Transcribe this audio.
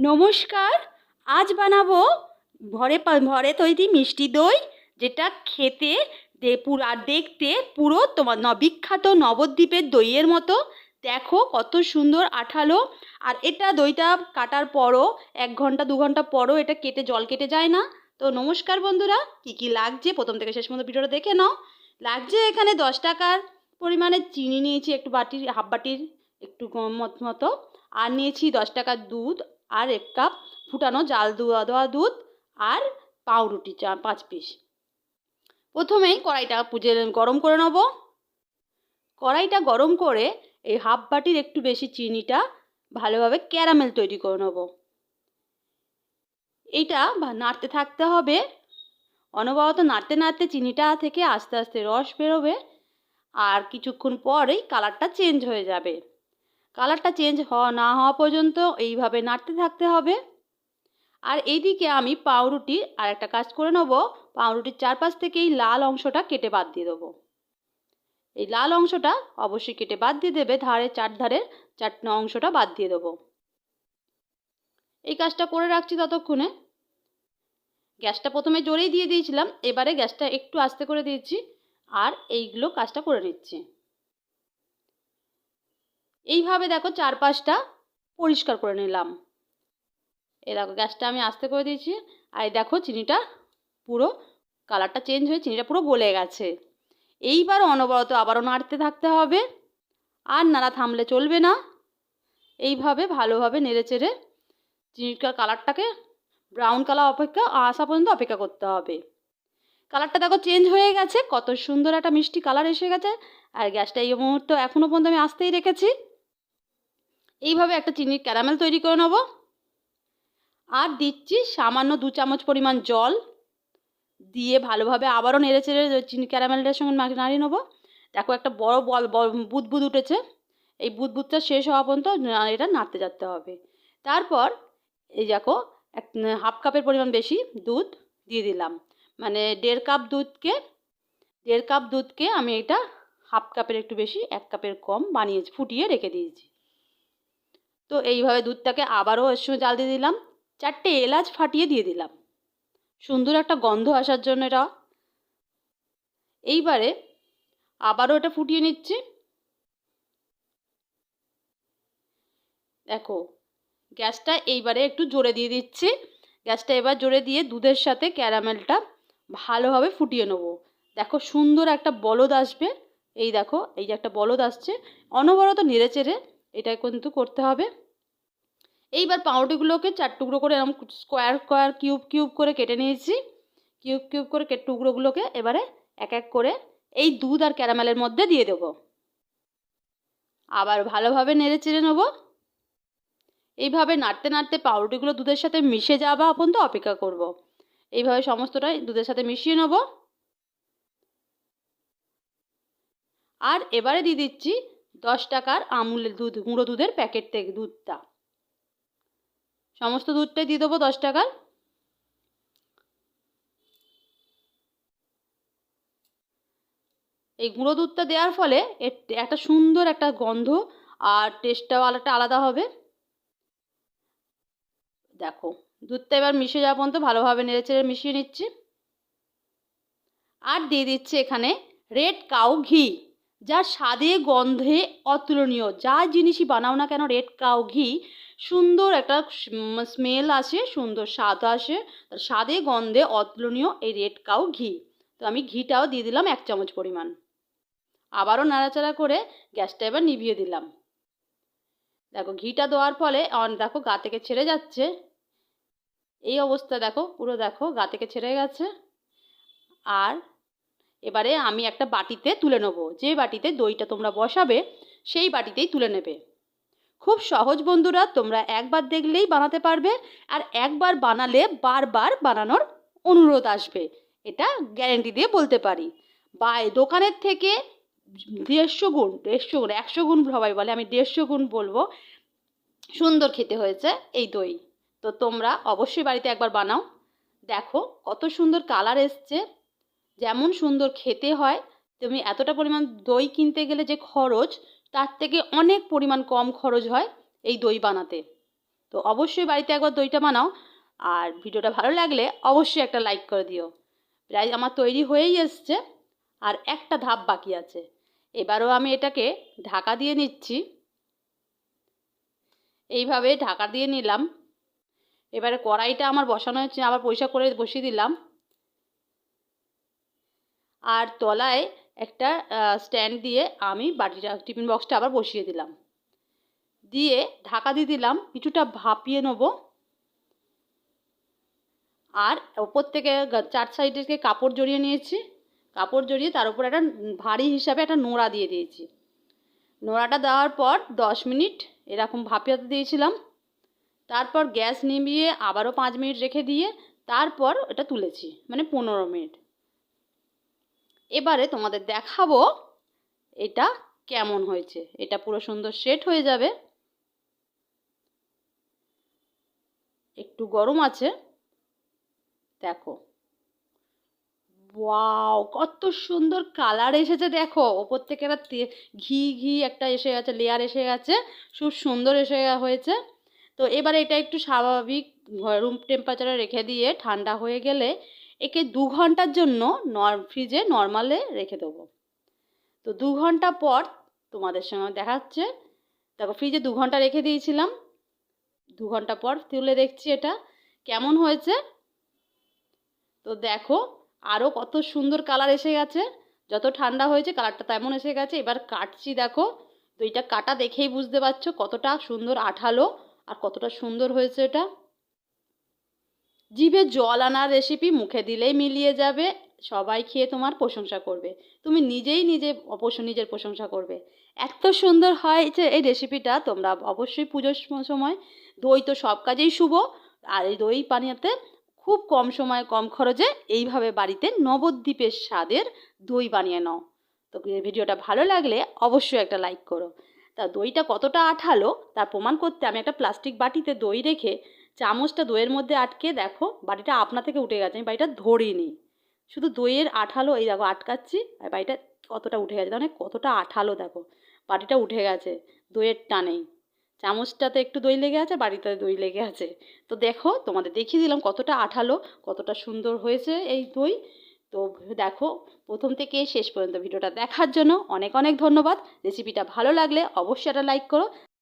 নমস্কার, আজ বানাবো ঘরে ঘরে তৈরি মিষ্টি দই, যেটা খেতে দে, পুরো আর দেখতে পুরো তোমার বিখ্যাত নবদ্বীপের দইয়ের মতো। দেখো কত সুন্দর আঠালো। আর এটা দইটা কাটার পরও, এক ঘণ্টা, দু ঘণ্টা পরও এটা কেটে, জল কেটে যায় না। তো নমস্কার বন্ধুরা, কি কি লাগছে? প্রথম থেকে শেষ পর্যন্ত ভিডিওটা দেখে নাও। লাগছে এখানে দশ টাকার পরিমাণে চিনি নিয়েছি, একটু বাটির, হাফ বাটির, একটু কম মত- মতো। আর নিয়েছি দশ টাকার দুধ। আর এক কাপ ফুটানো জাল দেওয়া দেওয়া দুধ আর পাউরুটি চা, পাঁচ পিস। প্রথমেই কড়াইটা পুজে গরম করে নেব। কড়াইটা গরম করে এই হাফ বাটির একটু বেশি চিনিটা ভালোভাবে ক্যারামেল তৈরি করে নেব। এইটা নাড়তে থাকতে হবে। অনবরত নাড়তে নাড়তে চিনিটা থেকে আস্তে আস্তে রস বেরোবে। আর কিছুক্ষণ পরেই কালারটা চেঞ্জ হয়ে যাবে। কালারটা চেঞ্জ হওয়া না হওয়া পর্যন্ত এইভাবে নাড়তে থাকতে হবে। আর এইদিকে আমি পাউরুটির আর একটা কাজ করে নেব। পাউরুটির চারপাশ থেকে এই লাল অংশটা কেটে বাদ দিয়ে দেবো। এই লাল অংশটা অবশ্যই কেটে বাদ দিয়ে দেবে, ধারে চার ধারের অংশটা বাদ দিয়ে দেবো। এই কাজটা করে রাখছি ততক্ষণে। গ্যাসটা প্রথমে জোরেই দিয়ে দিয়েছিলাম, এবারে গ্যাসটা একটু আস্তে করে দিয়েছি, আর এইগুলো কাজটা করে নিচ্ছি। এইভাবে দেখো চারপাশটা পরিষ্কার করে নিলাম। এ দেখো গ্যাসটা আমি আস্তে করে দিয়েছি, আর এই দেখো চিনিটা পুরো কালারটা চেঞ্জ হয়ে চিনিটা পুরো গলে গেছে। এইবার অনবরত আবারও নাড়তে থাকতে হবে, আর নাড়া থামলে চলবে না। এইভাবে ভালোভাবে নেড়ে চেড়ে চিনিটার কালারটাকে ব্রাউন কালার অপেক্ষা আসা পর্যন্ত অপেক্ষা করতে হবে। কালারটা দেখো চেঞ্জ হয়ে গেছে, কত সুন্দর একটা মিষ্টি কালার এসে গেছে, আর গ্যাসটা এই মুহূর্তে এখনও পর্যন্ত আমি আসতেই রেখেছি। এইভাবে একটা চিনির ক্যারামেল তৈরি করে নেব। আর দিচ্ছি সামান্য দু চামচ পরিমাণ জল। দিয়ে ভালোভাবে আবারও নেড়ে চেড়ে চিনি ক্যারামেলটার সঙ্গে নাড়িয়ে নেব। দেখো একটা বড় বল বুদবুদ উঠেছে। এই বুদবুদটা শেষ হওয়া পর্যন্ত এটা নাড়তে যাতে হবে। তারপর এই দেখো, এক, হাফ কাপের পরিমাণ বেশি দুধ দিয়ে দিলাম। মানে দেড় কাপ দুধকে, দেড় কাপ দুধকে আমি এটা হাফ কাপের একটু বেশি, এক কাপের কম বানিয়েছি ফুটিয়ে রেখে দিয়েছি। তো এইভাবে দুধটাকে আবারও এর সঙ্গে জাল দিয়ে দিলাম। চারটে এলাচ ফাটিয়ে দিয়ে দিলাম। সুন্দর একটা গন্ধ আসার জন্য এটা। এইবারে আবারও এটা ফুটিয়ে নিচ্ছি। দেখো, গ্যাসটা এইবারে একটু জোরে দিয়ে দিচ্ছি। গ্যাসটা এবার জোরে দিয়ে দুধের সাথে ক্যারামেলটা ভালোভাবে ফুটিয়ে নেব। দেখো, সুন্দর একটা বলদ আসবে। এই দেখো, এই যে একটা বলদ আসছে। অনবরত নেড়ে চেড়ে এটা কিন্তু করতে হবে। এইবার পাউরুটিগুলোকে চার টুকরো করে এরকম স্কোয়ার স্কোয়ার কিউব কিউব করে কেটে নিয়েছি। কিউব কিউব করে কেটে টুকরোগুলোকে এবারে এক এক করে এই দুধ আর ক্যারামেলের মধ্যে দিয়ে দেবো। আবার ভালোভাবে নেড়ে চেড়ে নেব। এইভাবে নাড়তে নাড়তে পাউরুটিগুলো দুধের সাথে মিশে যাওয়া পর্যন্ত অপেক্ষা করব। এইভাবে সমস্তটাই দুধের সাথে মিশিয়ে নেব। আর এবারে দিয়ে দিচ্ছি দশ টাকার আমুলের দুধ, গুঁড়ো দুধের প্যাকেট থেকে দুধটা। সমস্ত দুধটাই দিয়ে দেবো দশ টাকার। এই গুঁড়ো দুধটা দেওয়ার ফলে এর একটা সুন্দর একটা গন্ধ আর টেস্টটাও আলাদা আলাদা হবে। দেখো, দুধটা এবার মিশে যাওয়া পর্যন্ত ভালোভাবে নেড়ে চেড়ে মিশিয়ে নিচ্ছি। আর দিয়ে দিচ্ছি এখানে রেড কাউ ঘি। যা স্বাদে, গন্ধে অতুলনীয়। যা জিনিসই বানাও না কেন রেড কাউ ঘি, সুন্দর একটা স্মেল আসে, সুন্দর স্বাদ আসে। স্বাদে, গন্ধে অতুলনীয় এই রেড কাউ ঘি। তো আমি ঘিটাও দিয়ে দিলাম এক চামচ পরিমাণ। আবারও নাড়াচাড়া করে গ্যাসটা এবার নিভিয়ে দিলাম। দেখো, ঘিটা দেওয়ার ফলে দেখো, গা থেকে ছেড়ে যাচ্ছে। এই অবস্থা দেখো, পুরো দেখো, গা থেকে ছেড়ে গেছে। আর এবারে আমি একটা বাটিতে তুলে নেব। যে বাটিতে দইটা তোমরা বসাবে, সেই বাটিতেই তুলে নেবে। খুব সহজ বন্ধুরা, তোমরা একবার দেখলেই বানাতে পারবে আর একবার বানালে বারবার বানানোর অনুরোধ আসবে। এটা গ্যারেন্টি দিয়ে বলতে পারি। বা দোকানের থেকে দেড়শো গুণ দেড়শো গুণ, একশো গুণ সবাই বলে, আমি দেড়শো গুণ বলব। সুন্দর খেতে হয়েছে এই দই। তো তোমরা অবশ্যই বাড়িতে একবার বানাও। দেখো কত সুন্দর কালার এসছে। যেমন সুন্দর খেতে হয় তুমি এতটা পরিমাণ দই কিনতে গেলে যে খরচ, তার থেকে অনেক পরিমাণ কম খরচ হয় এই দই বানাতে। তো অবশ্যই বাড়িতে একবার দইটা বানাও, আর ভিডিওটা ভালো লাগলে অবশ্যই একটা লাইক করে দিও। প্রায় আমার তৈরি হয়েই এসছে, আর একটা ধাপ বাকি আছে। এবারও আমি এটাকে ঢাকা দিয়ে নিচ্ছি। এইভাবে ঢাকা দিয়ে নিলাম। এবারে কড়াইটা আমার বসানো হচ্ছে আবার পরিষ্কার করে বসিয়ে দিলাম। আর তলায় একটা স্ট্যান্ড দিয়ে আমি বাটিটা, টিফিন বক্সটা আবার বসিয়ে দিলাম। দিয়ে ঢাকা দিয়ে দিলাম, কিছুটা ভাপিয়ে নেব। আর ওপর থেকে চার সাইডে থেকে কাপড় জড়িয়ে নিয়েছি। কাপড় জড়িয়ে তার উপর একটা ভারী হিসাবে একটা নোড়া দিয়ে দিয়েছি। নোড়াটা দেওয়ার পর দশ মিনিট এরকম ভাপিয়াতে দিয়েছিলাম। তারপর গ্যাস নিভিয়ে আবারও পাঁচ মিনিট রেখে দিয়ে তারপর এটা তুলেছি মানে পনেরো মিনিট। এবারে তোমাদের দেখাবো এটা কেমন হয়েছে। এটা পুরো সুন্দর সেট হয়ে যাবে। একটু গরম আছে। দেখো। ওয়াও, কত সুন্দর কালার এসেছে, দেখো। ওপর থেকে একটা ঘি ঘি একটা এসে গেছে লেয়ার এসে গেছে। খুব সুন্দর এসে হয়েছে। তো এবারে এটা একটু স্বাভাবিক রুম টেম্পারেচারে রেখে দিয়ে ঠান্ডা হয়ে গেলে একে দু ঘণ্টার জন্য নর ফ্রিজে নর্মালে রেখে দেবো। তো দু ঘণ্টা পর তোমাদের সঙ্গে দেখাচ্ছে। দেখো ফ্রিজে দু ঘণ্টা রেখে দিয়েছিলাম। দু ঘণ্টা পর তুলে দেখছি এটা। কেমন হয়েছে? তো দেখো আরও কত সুন্দর কালার এসে গেছে। যত ঠান্ডা হয়েছে কালারটা তেমন এসে গেছে। এবার কাটছি দেখো। তো এটা কাটা দেখেই বুঝতে পারছ কতটা সুন্দর আঠালো আর কতটা সুন্দর হয়েছে এটা। জিভে জল আনার রেসিপি মুখে দিলেই মিলিয়ে যাবে। সবাই খেয়ে তোমার প্রশংসা করবে। তুমি নিজেই নিজে নিজের প্রশংসা করবে। এত সুন্দর হয় যে এই রেসিপিটা তোমরা অবশ্যই পুজোর সময় দই তো সব কাজেই শুভ। আর এই দই পানীয়তে খুব কম সময়ে কম খরচে এইভাবে বাড়িতে নবদ্বীপের স্বাদের দই বানিয়ে নাও। তো ভিডিওটা ভালো লাগলে অবশ্যই একটা লাইক করো। তা দইটা কতটা আঠালো তার প্রমাণ করতে আমি একটা প্লাস্টিক বাটিতে দই রেখে চামচটা দইয়ের মধ্যে আটকে দেখো, বাটিটা আপনা থেকে উঠে গেছে, আমি বাড়িটা ধরিনি। শুধু দইয়ের আঠালো, এই দেখো আটকাচ্ছি, আর বাড়িটা কতটা উঠে গেছে মানে কতটা আঠালো দেখো, বাটিটা উঠে গেছে, দইয়ের টানেই চামচটাতে একটু দই লেগে আছে বাড়িতে দই লেগে আছে। তো দেখো, তোমাদের দেখিয়ে দিলাম কতটা আঠালো, কতটা সুন্দর হয়েছে এই দই। তো দেখো, প্রথম থেকে শেষ পর্যন্ত ভিডিওটা দেখার জন্য অনেক অনেক ধন্যবাদ। রেসিপিটা ভালো লাগলে অবশ্যই একটা লাইক করো।